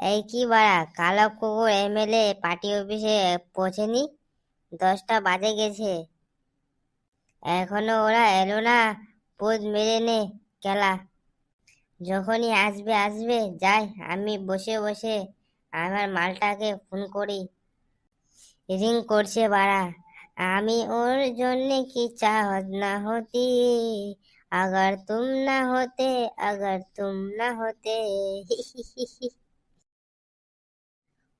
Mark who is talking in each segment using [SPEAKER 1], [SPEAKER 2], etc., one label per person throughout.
[SPEAKER 1] এই কি বাড়া কালো কুকুর এমএলএ পার্টি অফিসে পৌঁছেনি দশটা বাজে গেছে এখনো ওরা এলো না পোজ মেরে নে খেলা যখনই আসবে আসবে যাই আমি বসে বসে আমার মালটাকে ফোন করি রিং করছে বাড়া আমি ওর জন্য কি চাহত না হতি अगर तुम ना होते अगर तुम ना होते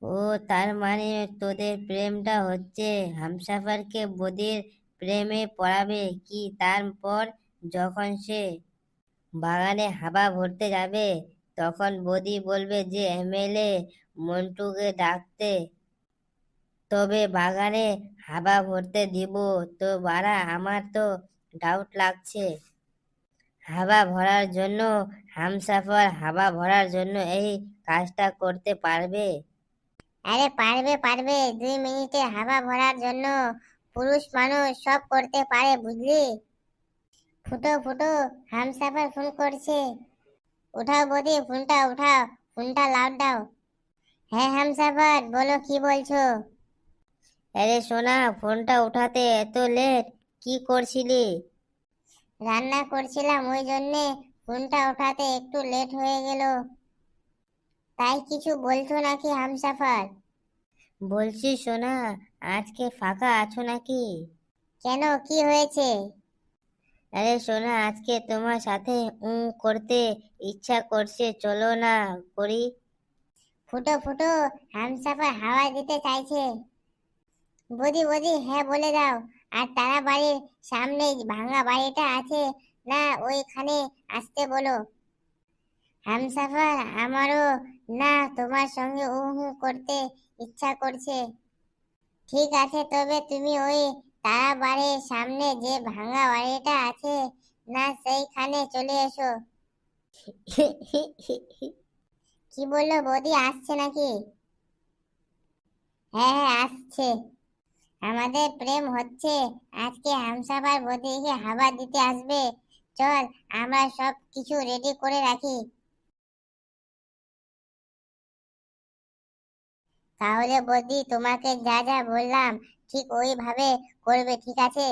[SPEAKER 1] ও, তার মানে তোদের প্রেমটা হচ্ছে হামসাফারকে বদির প্রেমে পড়াবে কি তারপর যখন সে বাগানে হাবা ভরতে যাবে তখন বদি বলবে যে, এমএলএ মন্টুকে ডাকতে, তবে বাগানে হাবা ভরতে দিব। তো বাড়া, আমার তো ডাউট লাগছে। হাবা ভরার জন্য, হামসাফার হাবা ভরার জন্য এই কাজটা করতে পারবে?
[SPEAKER 2] আরে পারবে পারবে। দুই মিনিটে হাওয়া ভরার জন্য পুরুষ মানুষ সব করতে পারে বুঝলি? ফুটো ফুটো হামসাফার ফোন করছে। উঠাও বদি ফোনটা উঠাও ফোনটা লাউড দাও। হ্যাঁ হামসাফার বলো কি বলছো?
[SPEAKER 1] আরে সোনা ফোনটা উঠাতে এত লেট কি করছিলি?
[SPEAKER 2] রান্না করছিলাম ওই জন্যে ফোনটা ওঠাতে একটু লেট হয়ে গেল। তাই কিছু বলছো নাকি হামসাফার?
[SPEAKER 1] বলছি সোনা আজকে ফাঁকা আছো নাকি?
[SPEAKER 2] কেন? কি হয়েছে?
[SPEAKER 1] আরে সোনা আজকে তোমার সাথে উম করতে ইচ্ছা করছে চলো না করি।
[SPEAKER 2] ফুটো ফুটো হামসাফার হাওয়া দিতে চাইছে। বদি বদি হ্যাঁ বলে দাও। আর তারা বাড়ির সামনে ভাঙা বাড়িটা আছে না ওইখানে আসতে বলো। হামসাফার আমারও না, তোমার সঙ্গে উ হু করতে ইচ্ছা করছে। ঠিক আছে, তবে তুমি ওই তারা বাড়ির সামনে যে ভাঙা বাড়িটা আছে না, সেইখানে চলে এসো। কি বলল, বৌদি আসছে নাকি? হ্যাঁ হ্যাঁ আসছে। আমাদের প্রেম হচ্ছে। আজকে হামসাফার বৌদিকে হাওয়া দিতে আসবে। চল, আমরা সব কিছু রেডি করে রাখি। তাহলে বৌদি তোমাকে যা যা বললাম ঠিক ওইভাবে করবে, ঠিক আছে?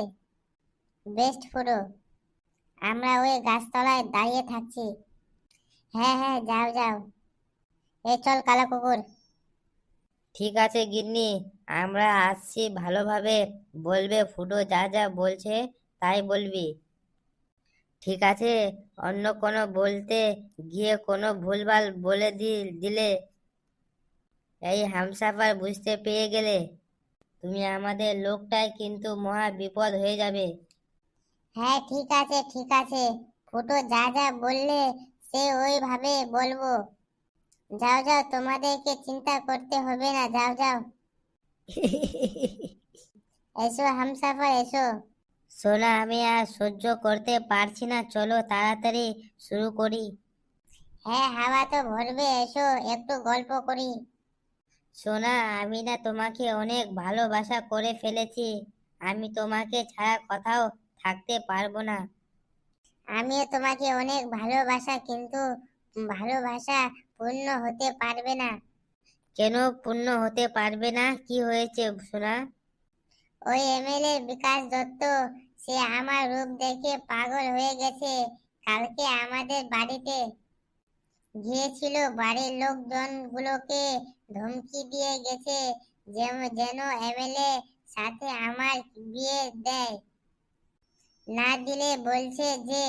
[SPEAKER 2] বেস্ট ফুটো আমরা ওই গাছতলায় দাঁড়িয়ে থাকছি। হ্যাঁ হ্যাঁ যাও যাও। এ চল কালা কুকুর।
[SPEAKER 1] ঠিক আছে গিন্নি, আমরা আসছি ভালোভাবে। বলবে ফুটো যা যা বলছে তাই বলবি। ঠিক আছে, অন্য কোনো বলতে গিয়ে কোনো ভুলভাল বলে দিলে এই হামসাফার বুঝতে পেয়ে গেলে তুমি আমাদের লোকটাই কিন্তু মহা বিপদ হয়ে যাবে।
[SPEAKER 2] হ্যাঁ ঠিক আছে ঠিক আছে। ফুটো যা যা বললে সে ওইভাবে বলব। যাও যাও তোমাদেরকে চিন্তা করতে হবে না যাও যাও। এসো হামসাফার এসো।
[SPEAKER 1] সোনা আমি আর সহ্য করতে পারছি না চলো তাড়াতাড়ি শুরু করি।
[SPEAKER 2] হ্যাঁ হাওয়া তো ভরবে এসো একটু গল্প করি।
[SPEAKER 1] সোনা আমি না তোমাকে অনেক ভালোবাসা করে ফেলেছি। আমি তোমাকে ছাড়া কোথাও থাকতে পারব না।
[SPEAKER 2] আমিও তোমাকে অনেক ভালোবাসা কিন্তু ভালোবাসা পূর্ণ হতে পারবে না।
[SPEAKER 1] কেন পূর্ণ হতে পারবে না? কি হয়েছে সোনা?
[SPEAKER 2] ওই এমএলএ বিকাশ দত্ত সে আমার রূপ দেখে পাগল হয়ে গেছে। কালকে আমাদের বাড়িতে গিয়েছিল বাড়ির লোকজন গুলোকে ধমকি দিয়ে গেছে যেন এমএলএ সাথে আমার বিয়ে দেয়। না দিলে বলছে যে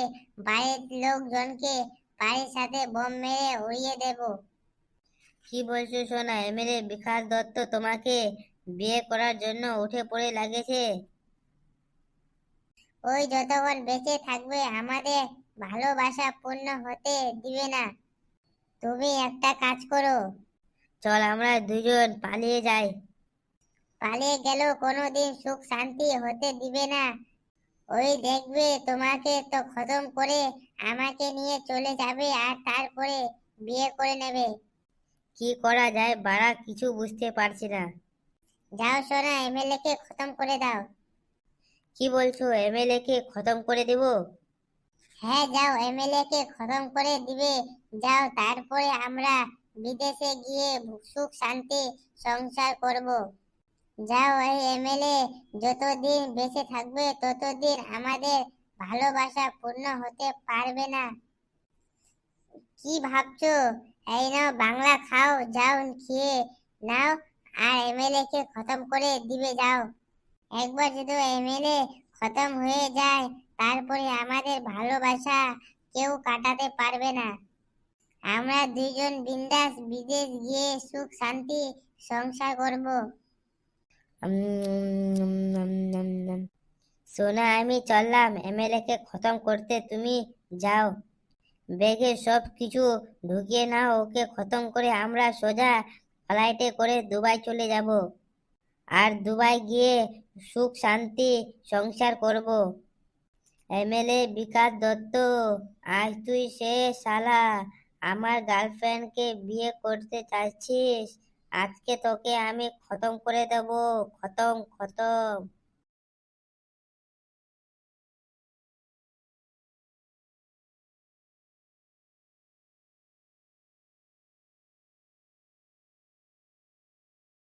[SPEAKER 2] বাড়ির লোকজনকে বাড়ির সাথে বোম মেরে উড়িয়ে দেবো।
[SPEAKER 1] কি বলছো সোনা এমএলএ বিকাশ দত্ত তোমাকে বিয়ে করার জন্য উঠে পড়ে লাগেছে?
[SPEAKER 2] ওই যতক্ষণ বেঁচে থাকবে আমাদের ভালোবাসা পূর্ণ হতে দিবে না। তুমি একটা কাজ করো।
[SPEAKER 1] চল আমরা দুজন পালিয়ে যাই।
[SPEAKER 2] পালিয়ে গেলেও কোনোদিন সুখ শান্তি হতে দিবে না। ওই দেখবে তোমাকে তো খতম করে আমাকে নিয়ে চলে যাবে আর তারপরে বিয়ে করে নেবে।
[SPEAKER 1] কি করা যায় বাড়া কিছু বুঝতে পারছি না।
[SPEAKER 2] যাও সোনা এমএলএ কে খতম করে দাও।
[SPEAKER 1] কি বলছো এমএলএ কে খতম করে দেবো?
[SPEAKER 2] হ্যাঁ যাও এমএলএ কে খতম করে দিবে। যাও, তারপরে আমরা বিদেশে গিয়ে সুখ, শান্তি সংসার করব। যাও, এই এমএলএ, যতদিন বেঁচে থাকবে, ততদিন আমাদের ভালোবাসা পূর্ণ হতে পারবে না। কি ভাবছ? এই নাও, বাংলা খাও, যাও, খেয়ে নাও, আর এমএলএ কে খতম করে দিবে, যাও। একবার যদি এমএলএ খতম হয়ে যায় তারপরে আমাদের ভালোবাসা কেউ কাটাতে পারবে না। আমরা দুইজন বিন্দাস বিদেশ গিয়ে সুখ, শান্তি সংসার করব।
[SPEAKER 1] সোনা, আমি চললাম। এমএলএ কে খতম করতে তুমি যাও। ব্যাগে সব কিছু ঢুকিয়ে নাও, ওকে খতম করে আমরা সোজা ফ্লাইটে করে দুবাই চলে যাব। আর দুবাই গিয়ে সুখ, শান্তি সংসার করব। এমএলএ বিকাশ দত্ত, আজ তুই সে শালা আমার গার্লফ্রেন্ডকে বিয়ে করতে চাইছিস? আজকে তোকে আমি খতম করে দেব। খতম খতম।